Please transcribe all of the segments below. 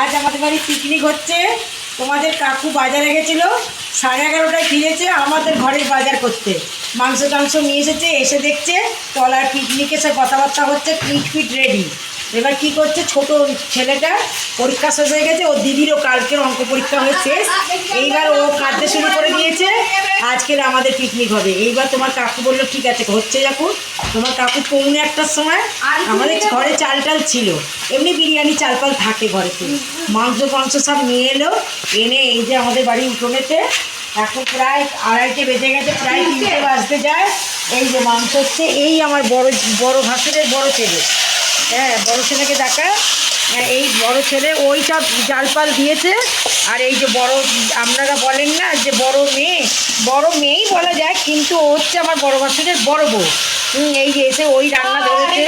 আজ আমাদের বাড়ি পিকনিক হচ্ছে। তোমাদের কাকু বাজারে গেছিল, সাড়ে এগারোটায় ফিরেছে আমাদের ঘরের বাজার করতে। মাংস টাংস নিয়ে এসেছে, এসে দেখছে তলার পিকনিকে সে কথাবার্তা হচ্ছে পিট ফিট রেডি এবার কি করছে? ছোট ছেলেটা পরীক্ষা শেষ হয়ে গেছে। ওর দিদিরও কালকের অঙ্ক পরীক্ষা হয়ে শেষ এইবার ও কাঁদতে শুরু করে দিয়েছে। আজকের আমাদের পিকনিক হবে। এইবার তোমার কাকু বলল ঠিক আছে হচ্ছে যখন তোমার কাকু পৌনে একটার সময় আমাদের ঘরে চাল টাল ছিল। এমনি বিরিয়ানি চাল পাল থাকে ঘরেতে মাংস ফাংস সব নিয়ে এলো। এনে এই যে আমাদের বাড়ি উঠোনেতে এখন প্রায় আড়াইটে বেজে গেছে প্রায় তিনটে বাজতে যায়। এই যে মাংস হচ্ছে এই আমার বড় বড় ভাসুরের বড় ছেলে। হ্যাঁ বড়ো ছেলেকে দেখা। হ্যাঁ, এই বড় ছেলে ওই সব জালপাল দিয়েছে। আর এই যে বড় আপনারা বলেন না যে বড় মেয়ে বড় মেয়েই বলা যায় কিন্তু হচ্ছে আমার বড় বাচ্চাদের বড় বউ। হুম, এই যে এসে ওই রান্না ধরেছে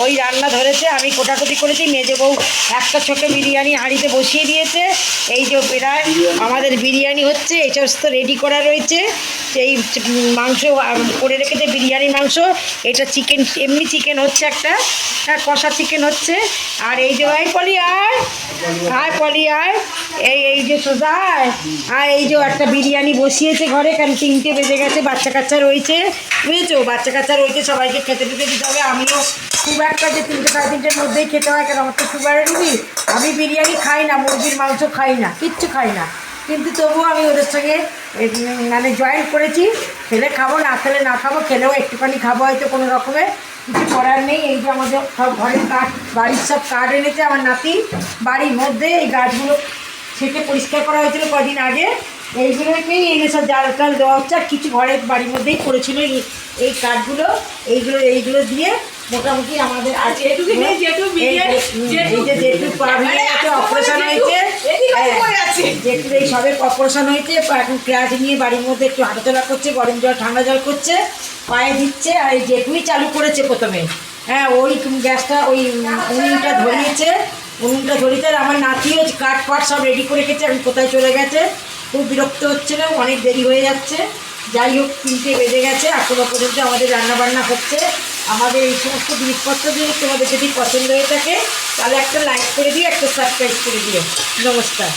ওই রান্না ধরেছে আমি কোটাকুটি করেছি মেজে বউ একটা ছোট বিরিয়ানি হাঁড়িতে বসিয়ে দিয়েছে এই যে প্রায় আমাদের বিরিয়ানি হচ্ছে এই সমস্ত রেডি করা রয়েছে এই মাংস করে রেখেছে বিরিয়ানি মাংস এটা চিকেন এমনি চিকেন হচ্ছে একটা হ্যাঁ কষা চিকেন হচ্ছে আর এই যে ভাই পলি আয় আয় পলি আয় এই এই যে সোজা আর এই যে একটা বিরিয়ানি বসিয়েছে ঘরে কারণ তিনটে বেজে গেছে বাচ্চা কাচ্চা রয়েছে বুঝেছ? বাচ্চা কাচ্চা রয়েছে সবাইকে খেতে টেতে দিতে হবে, আমিও খুব একটা যে তিনটে সাড়ে তিনটের মধ্যেই খেতে হয় কারণ আমার তো সুগারের রুগী। আমি বিরিয়ানি খাই না, মুরগির মাংস খাই না, কিচ্ছু খাই না। কিন্তু তবুও আমি ওদের সঙ্গে মানে জয়েন করেছি। খেলে খাব, না খেলে না খাব, খেলেও একটুখানি খাব হয়তো কোনো রকমের কিছু করার নেই, এই যে আমাদের সব ঘরের কাঠ, বাড়ির সব কাঠ এনেছে আমার নাতি। বাড়ির মধ্যে এই গাছগুলো ছেটে পরিষ্কার করা হয়েছিল কদিন আগে। এইগুলোকেই এনে সব জাল টাল দেওয়া হচ্ছে আর কিছু ঘরের বাড়ির মধ্যেই পড়েছিল এই কাঠগুলো। এইগুলো এইগুলো দিয়ে মোটামুটি আমাদের আছে যেটুকু নেই, যেটুকু বিরিয়ানি, এই যে যেটুকু পা ভেঙে গেছে অপারেশন হয়েছে। হ্যাঁ, এই সবে অপারেশন হয়েছে এখন ক্র্যাচ নিয়ে বাড়ির মধ্যে একটু হাঁটাচলা করছে গরম জল ঠান্ডা জল করছে পায়ে দিচ্ছে আর এই চালু করেছে প্রথমে। হ্যাঁ ওই গ্যাসটা ওই উনুনটা ধরিয়েছে। উনুনটা ধরিতে আমার নাতিও কাঠ ফাট সব রেডি করে রেখেছে আমি কোথায় চলে গেছে? খুব বিরক্ত হচ্ছিল অনেক দেরি হয়ে যাচ্ছে। যাই হোক, তিনটে বেজে গেছে, এখনও পর্যন্ত আমাদের রান্নাবান্না হচ্ছে। আমাদের এই সমস্ত জিনিসপত্র দিয়ে তোমাদের যদি পছন্দ হয়ে থাকে, তাহলে একটা লাইক করে দিও, একটা সাবস্ক্রাইব করে দিও। নমস্কার।